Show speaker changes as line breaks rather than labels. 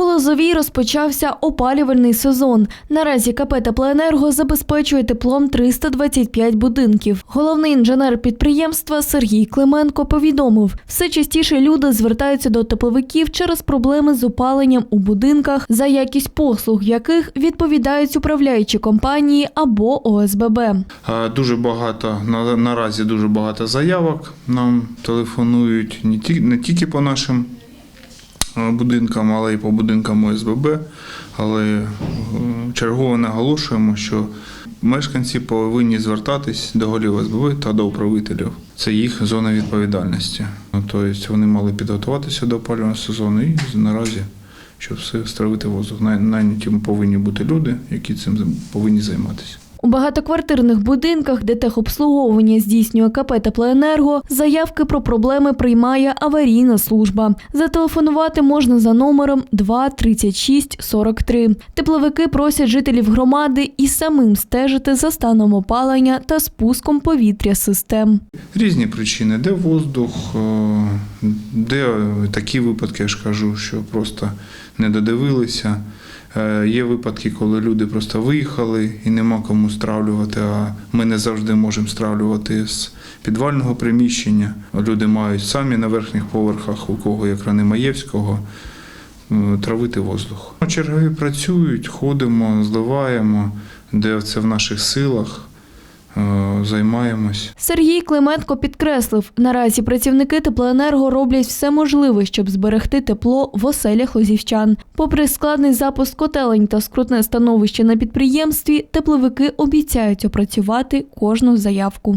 У Лозовій розпочався опалювальний сезон. Наразі КП «Теплоенерго» забезпечує теплом 325 будинків. Головний інженер підприємства Сергій Клименко повідомив, все частіше люди звертаються до тепловиків через проблеми з опаленням у будинках, за якість послуг яких відповідають управляючі компанії або ОСББ.
Дуже багато наразі дуже багато заявок. Нам телефонують не, тільки по нашим будинкам, але й по будинкам ОСББ. Але е, чергово наголошуємо, що мешканці повинні звертатись до голів ОСББ та до управителів. Це їх зона відповідальності. Ну, Тобто вони мали підготуватися до опалювального сезону і наразі, щоб все стравити воздух. Найняті повинні бути люди, які цим повинні займатися.
У багатоквартирних будинках, де техобслуговування здійснює КП «Теплоенерго», заявки про проблеми приймає аварійна служба. Зателефонувати можна за номером 2 36 43. Тепловики просять жителів громади і самим стежити за станом опалення та спуском повітря систем.
Різні причини, де воздух, е, де такі випадки, я ж кажу, що просто не додивилися. Е, Є випадки, коли люди просто виїхали і нема кому стравлювати, а ми не завжди можемо стравлювати з підвального приміщення. Люди мають самі на верхніх поверхах, у кого як рани Маєвського, е, травити воздух. Чергові працюють, ходимо, зливаємо, де це в наших силах, займаємось.
Сергій Клименко підкреслив, наразі працівники теплоенерго роблять все можливе, щоб зберегти тепло в оселях лозівчан. Попри складний запуск котелень та скрутне становище на підприємстві, тепловики обіцяють опрацювати кожну заявку.